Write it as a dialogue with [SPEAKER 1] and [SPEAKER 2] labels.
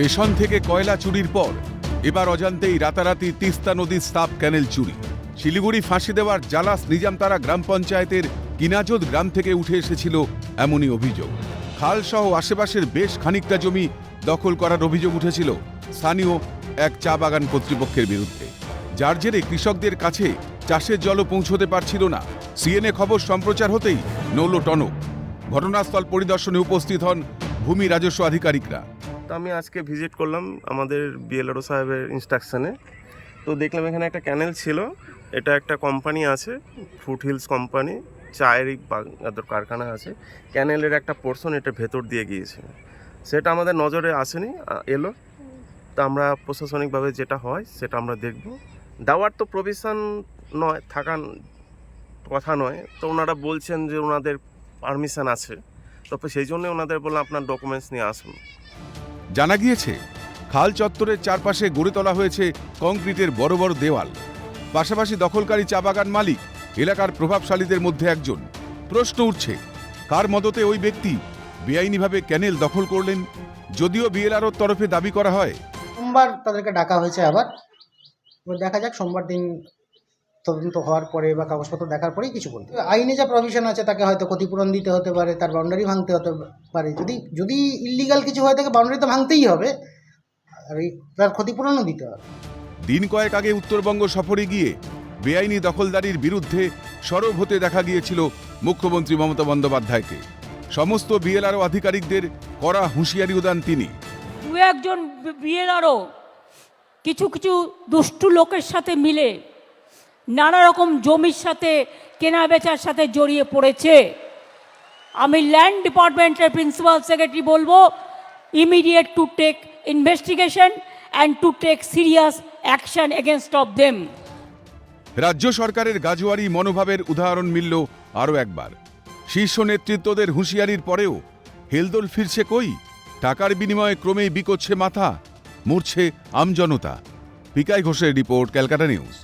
[SPEAKER 1] Ration থেকে কয়লা চুরির পর, এবার অজান্তেই রাতারাতি তিস্তা নদীর সাব ক্যানেল চুরি। শিলিগুড়ি ফাঁসি দেওয়ার জালাস নিজামতারা গ্রাম পঞ্চায়েতের কিনাজোদ গ্রাম থেকে উঠে এসেছিল এমনই অভিযোগ। খালসহ আশেপাশের বেশ খানিকটা জমি দখল করার অভিযোগ উঠেছিল স্থানীয় এক চা বাগান কর্তৃপক্ষের বিরুদ্ধে। যার জেরে কৃষকদের কাছে চাষের জলও পৌঁছতে পারছিল না। সিএনএ খবর সম্প্রচার হতেই নৌল টনক। ঘটনাস্থল পরিদর্শনে উপস্থিত হন ভূমি রাজস্ব আধিকারিকরা।
[SPEAKER 2] তো আমি আজকে ভিজিট করলাম আমাদের বিএলআরও সাহেবের ইনস্ট্রাকশনে তো দেখলাম এখানে একটা ক্যানেল ছিল, এটা একটা কোম্পানি আছে ফুট হিলস কোম্পানি চায়ের কারখানা আছে। ক্যানেলের একটা পোর্শন এটা ভেতর দিয়ে গিয়েছে। সেটা আমাদের নজরে আসেনি এলো। তা আমরা প্রশাসনিকভাবে যেটা হয় সেটা আমরা দেখব। দেওয়ার তো প্রভিশন নয় থাকা কথা নয়। তো ওনারা বলছেন যে ওনাদের পারমিশন আছে। তবে সেই জন্য ওনাদের বললাম আপনার ডকুমেন্টস নিয়ে আসুন।
[SPEAKER 1] জানা গিয়েছে, খাল চত্বরের চারপাশে গড়ে তোলা হয়েছে কংক্রিটের বড় বড় দেওয়াল। পাশাপাশি দখলকারী চা বাগান মালিক, এলাকার প্রভাবশালীদের মধ্যে একজন। প্রশ্ন উঠছে, কার মদতে ওই ব্যক্তি বেআইনিভাবে ক্যানেল দখল করলেন যদিও বিএলআরওর তরফে দাবি করা হয়?
[SPEAKER 3] সোমবার তাদেরকে ডাকা হয়েছে আবার। দেখা যাক, সোমবার দিন তদন্ত হওয়ার পরে বা কাগজপত্র দেখার পরেই কিছু বলতে আইনে যা প্রভিশন আছে তাকে হয়তো ক্ষতিপূরণ দিতে হতে পারে তার বাউন্ডারি ভাঙতে হতে পারে। যদি যদি ইলিগাল কিছু হয়ে থাকে বাউন্ডারি তো ভাঙতেই হবে আর এই তার ক্ষতিপূরণও দিতে হবে।
[SPEAKER 1] দিন কয়েক আগে উত্তরবঙ্গ সফরে গিয়ে বেআইনি দখলদারির বিরুদ্ধে সরব হতে দেখা গিয়েছিল মুখ্যমন্ত্রী মমতা বন্দ্যোপাধ্যায়কে। সমস্ত বিএলআরও আধিকারিকদের কড়া হুঁশিয়ারি উদান তিনি।
[SPEAKER 4] দু একজন বিয়েলারও কিছু কিছু দুষ্টু লোকের সাথে মিলে নানা রকম জমির সাথে, কেনা বেচার সাথে জড়িয়ে পড়েছে। আমি ল্যান্ড ডিপার্টমেন্টের প্রিন্সিপাল সেক্রেটারি বলব immediate to take investigation and to take serious action against of them
[SPEAKER 1] রাজ্য সরকারের গাজোয়ারি মনোভাবের উদাহরণ মিলল আরও একবার। শীর্ষ নেতৃত্বদের হুঁশিয়ারির পরেও হেলদোল ফিরছে কই? টাকার বিনিময়ে ক্রমেই বিকোচ্ছে মাথা মরছে আমজনতা। পিকাই ঘোষের রিপোর্ট, ক্যালকাটা নিউজ।